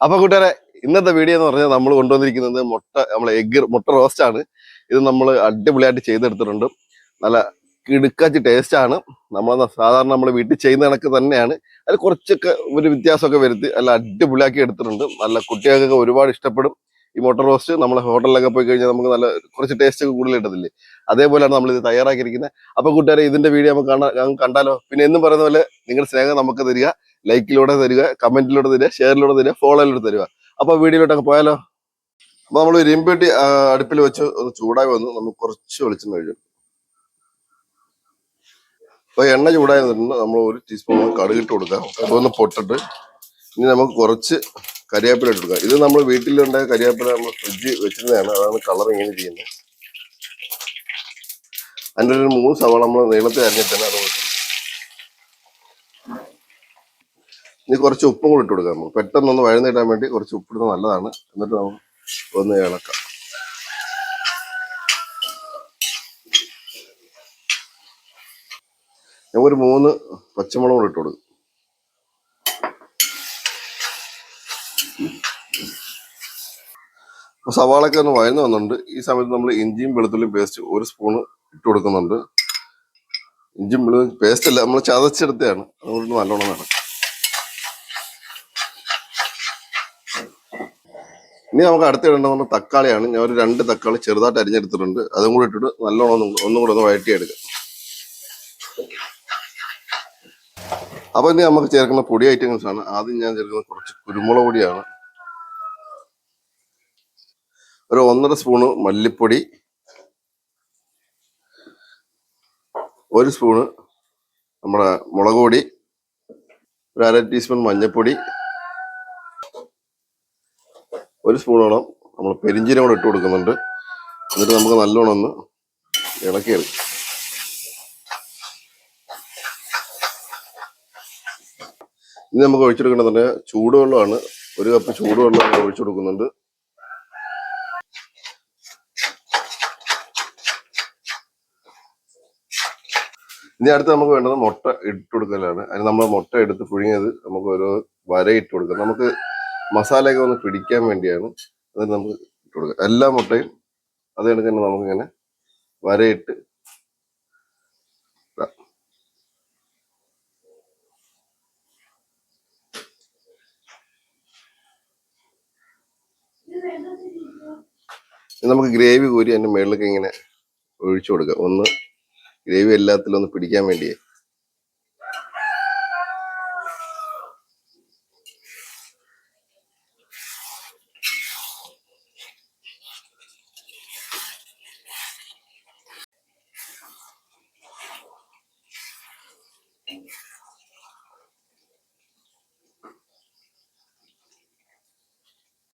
അപ്പൊ കൂട്ടുകാരെ ഇന്നത്തെ വീഡിയോ എന്ന് പറഞ്ഞാൽ നമ്മൾ കൊണ്ടുവന്നിരിക്കുന്നത് മുട്ട നമ്മളെ എഗ് മുട്ട റോസ്റ്റ് ആണ്. ഇത് നമ്മൾ അടിപൊളിയായിട്ട് ചെയ്തെടുത്തിട്ടുണ്ട്. നല്ല കിടുക്കാച്ച് ടേസ്റ്റ് ആണ്. നമ്മൾ സാധാരണ നമ്മൾ വീട്ടിൽ ചെയ്യുന്ന കണക്ക് തന്നെയാണ്. അതിൽ കുറച്ചൊക്കെ ഒരു വ്യത്യാസമൊക്കെ വരുത്തി നല്ല അടിപൊളിയാക്കി എടുത്തിട്ടുണ്ട്. നല്ല കുട്ടികൾക്കൊക്കെ ഒരുപാട് ഇഷ്ടപ്പെടും. ഈ മുട്ട റോസ്റ്റ് നമ്മൾ ഹോട്ടലിലൊക്കെ പോയി കഴിഞ്ഞാൽ നമുക്ക് നല്ല കുറച്ച് ടേസ്റ്റ് ഒക്കെ കൂടുതൽ കിട്ടത്തില്ലേ? അതേപോലെയാണ് നമ്മൾ ഇത് തയ്യാറാക്കിയിരിക്കുന്നത് അപ്പൊ കൂട്ടുകാരെ ഇതിന്റെ വീഡിയോ നമുക്ക് കാണാൻ കണ്ടാലോ? പിന്നെ എന്നും പറയുന്ന പോലെ നിങ്ങളുടെ സ്നേഹം നമുക്ക് തരിക. ലൈക്കിലൂടെ തരിക കമന്റിലൂടെ തരിക ഷെയറിലൂടെ തരിക ഫോളോയിലൂടെ തരിക. അപ്പൊ വീഡിയോയിലോട്ടൊക്കെ പോയാലോ? അപ്പൊ നമ്മൾ ഒരു ഇരുമ്പെട്ടി അടുപ്പിൽ വെച്ച് ഒന്ന് ചൂടായി വന്നു നമുക്ക് കുറച്ച് വെളിച്ചം കഴിയും അപ്പൊ എണ്ണ ചൂടായി വന്നിട്ടുണ്ട്. നമ്മൾ ഒരു ടീസ്പൂൺ കടുകിട്ട് കൊടുക്കാം. അതൊന്ന് പൊട്ടിട്ട് ഇനി നമുക്ക് കുറച്ച് കരിവേപ്പില ഇട്ട് കൊടുക്കുക. ഇത് നമ്മൾ വീട്ടിലുണ്ടായ കരിയാപ്പില നമ്മൾ ഫ്രിഡ്ജ് വെച്ചിരുന്നതാണ്. അതാണ് കളർ ഇങ്ങനെ ചെയ്യുന്നത് അതിന്റെ ഒരു മൂന്ന് സവാള നമ്മൾ നീളത്തിൽ അരിഞ്ഞിട്ടാണ് അത് കൊടുക്കുന്നത് ഇനി കുറച്ച് ഉപ്പും കൂടി ഇട്ട് കൊടുക്കാം നമുക്ക്. പെട്ടെന്നൊന്ന് വഴന്നിടാൻ വേണ്ടി കുറച്ച് ഉപ്പിടുന്നത് നല്ലതാണ്. എന്നിട്ട് നമുക്ക് ഒന്ന് ഇളക്കാം. നമുക്കൊരു മൂന്ന് പച്ചമുളക് കൂടി ഇട്ട് കൊടുക്കും. സവാളൊക്കെ ഒന്ന് വഴന്നു വന്നിട്ടുണ്ട്. ഈ സമയത്ത് നമ്മൾ ഇഞ്ചിയും വെളുത്തുള്ളിയും പേസ്റ്റ് ഒരു സ്പൂണ് ഇട്ട് കൊടുക്കുന്നുണ്ട്. ഇഞ്ചിയും വെളുത്തുള്ളി പേസ്റ്റ് അല്ല നമ്മൾ ചതച്ചെടുത്തതാണ്. അതുകൊണ്ട് നല്ലോണം വേണം. ഇനി നമുക്ക് അടുത്ത് ഇടേണ്ടത് നമ്മൾ തക്കാളിയാണ്. ഞാൻ ഒരു രണ്ട് തക്കാളി ചെറുതായിട്ട് അരിഞ്ഞെടുത്തിട്ടുണ്ട്. അതും കൂടി ഇട്ടിട്ട് നല്ലോണം ഒന്നും ഒന്നും കൂടെ ഒന്ന് വഴറ്റിയെടുക്കാം. അപ്പൊ ഇനി നമുക്ക് ചേർക്കുന്ന പൊടി ഐറ്റംസ് ആണ്. ആദ്യം ഞാൻ ചേർക്കുന്ന കുറച്ച് കുരുമുളക് പൊടിയാണ്. ഒരു ഒന്നര സ്പൂണ് മല്ലിപ്പൊടി. ഒരു സ്പൂണ് നമ്മുടെ മുളക് പൊടി. ഒരു അര ടീസ്പൂൺ മഞ്ഞൾപ്പൊടി ഒരു സ്പൂണോളം നമ്മൾ പെരിഞ്ചീരം കൂടെ ഇട്ട് കൊടുക്കുന്നുണ്ട്. എന്നിട്ട് നമുക്ക് നല്ലോണം ഒന്ന് ഇളക്കിയെടുക്കാം ഇനി നമുക്ക് ഒഴിച്ചെടുക്കേണ്ടത് ചൂടുവെള്ളമാണ്. ഒരു കപ്പ് ചൂടുവെള്ളം നമ്മൾ ഒഴിച്ചു കൊടുക്കുന്നുണ്ട് ഇനി അടുത്ത് നമുക്ക് വേണ്ടത് മുട്ട ഇട്ട് കൊടുക്കലാണ് അതിന് നമ്മൾ മുട്ട എടുത്ത് പുഴുങ്ങിയത് നമുക്ക് ഓരോ വര ഇട്ട് കൊടുക്കാം. നമുക്ക് മസാലയൊക്കെ ഒന്ന് പിടിക്കാൻ വേണ്ടിയാണ് അത് നമുക്ക് ഇട്ട് കൊടുക്കുക. എല്ലാ മുട്ടയും അത് കണക്ക് നമുക്കിങ്ങനെ വരയിട്ട് നമുക്ക് ഗ്രേവി കോരി അതിന്റെ മുകളിലേക്ക് ഇങ്ങനെ ഒഴിച്ചു കൊടുക്കാം. ഒന്ന് ഗ്രേവി എല്ലാത്തിലും ഒന്ന് പിടിക്കാൻ വേണ്ടിയേ.